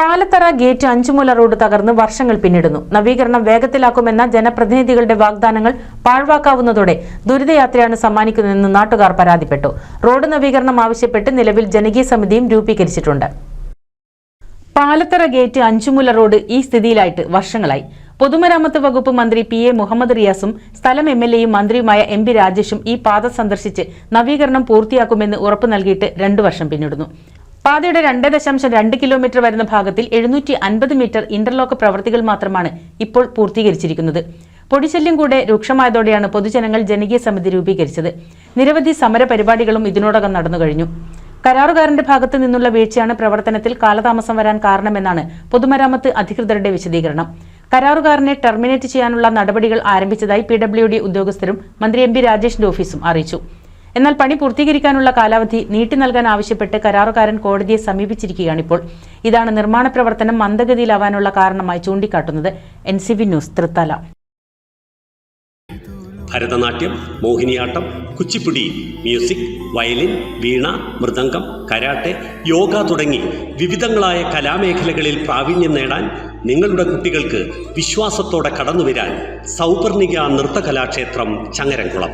Palathara gate അഞ്ചുമുല road തകർന്ന് വർഷങ്ങൾ പിന്നിടുന്നു. നവീകരണം വേഗത്തിലാക്കുമെന്ന ജനപ്രതിനിധികളുടെ വാഗ്ദാനങ്ങൾ പാഴ്വാക്കാവുന്നതോടെ ദുരിതയാത്രയാണ് സമ്മാനിക്കുന്നതെന്ന് നാട്ടുകാർ പരാതിപ്പെട്ടു. റോഡ് നവീകരണം ആവശ്യപ്പെട്ട് നിലവിൽ ജനകീയ സമിതിയും രൂപീകരിച്ചിട്ടുണ്ട്. പാലത്തറ ഗേറ്റ് അഞ്ചുമുല റോഡ് ഈ സ്ഥിതിയിലായിട്ട് വർഷങ്ങളായി. പൊതുമരാമത്ത് വകുപ്പ് മന്ത്രി പി എ മുഹമ്മദ് റിയാസും സ്ഥലം എം എൽ എയും മന്ത്രിയുമായ എം പി രാജേഷും ഈ പാത സന്ദർശിച്ച് നവീകരണം പൂർത്തിയാക്കുമെന്ന് ഉറപ്പു നൽകിയിട്ട് രണ്ടു വർഷം പിന്നിടുന്നു. പാതയുടെ രണ്ട് ദശാംശം രണ്ട് കിലോമീറ്റർ വരുന്ന ഭാഗത്തിൽ എഴുന്നൂറ്റി അൻപത് മീറ്റർ ഇന്റർലോക്ക് പ്രവൃത്തികൾ മാത്രമാണ് ഇപ്പോൾ പൂർത്തീകരിച്ചിരിക്കുന്നത്. പൊടിശല്യം കൂടെ രൂക്ഷമായതോടെയാണ് പൊതുജനങ്ങൾ ജനകീയ സമിതി രൂപീകരിച്ചത്. നിരവധി സമര പരിപാടികളും ഇതിനോടകം നടന്നു കഴിഞ്ഞു. കരാറുകാരന്റെ ഭാഗത്തു നിന്നുള്ള വീഴ്ചയാണ് പ്രവർത്തനത്തിൽ കാലതാമസം വരാൻ കാരണമെന്നാണ് പൊതുമരാമത്ത് അധികൃതരുടെ വിശദീകരണം. കരാറുകാരനെ ടെർമിനേറ്റ് ചെയ്യാനുള്ള നടപടികൾ ആരംഭിച്ചതായി പി ഉദ്യോഗസ്ഥരും മന്ത്രി എം രാജേഷിന്റെ ഓഫീസും അറിയിച്ചു. എന്നാൽ പണി പൂർത്തീകരിക്കാനുള്ള കാലാവധി നീട്ടി നൽകാൻ ആവശ്യപ്പെട്ട് കരാറുകാരൻ കോടതിയെ സമീപിച്ചിരിക്കുകയാണ് ഇപ്പോൾ ഇതാണ് നിർമ്മാണ പ്രവർത്തനം മന്ദഗതിയിലാവാനുള്ള കാരണമായി ചൂണ്ടിക്കാട്ടുന്നത് N C V news Thrithala. Bharatanatyam Mohiniyattam Kuchipudi music violin veena mridangam karate yoga തുടങ്ങി വിവിധങ്ങളായ കലാമേഖലകളിൽ പ്രാവീണ്യം നേടാൻ നിങ്ങളുടെ കുട്ടികൾക്ക് വിശ്വാസത്തോടെ കടന്നുവരാൻ സൗപർണിക നൃത്തകലാക്ഷേത്രം ചങ്ങരംകുളം.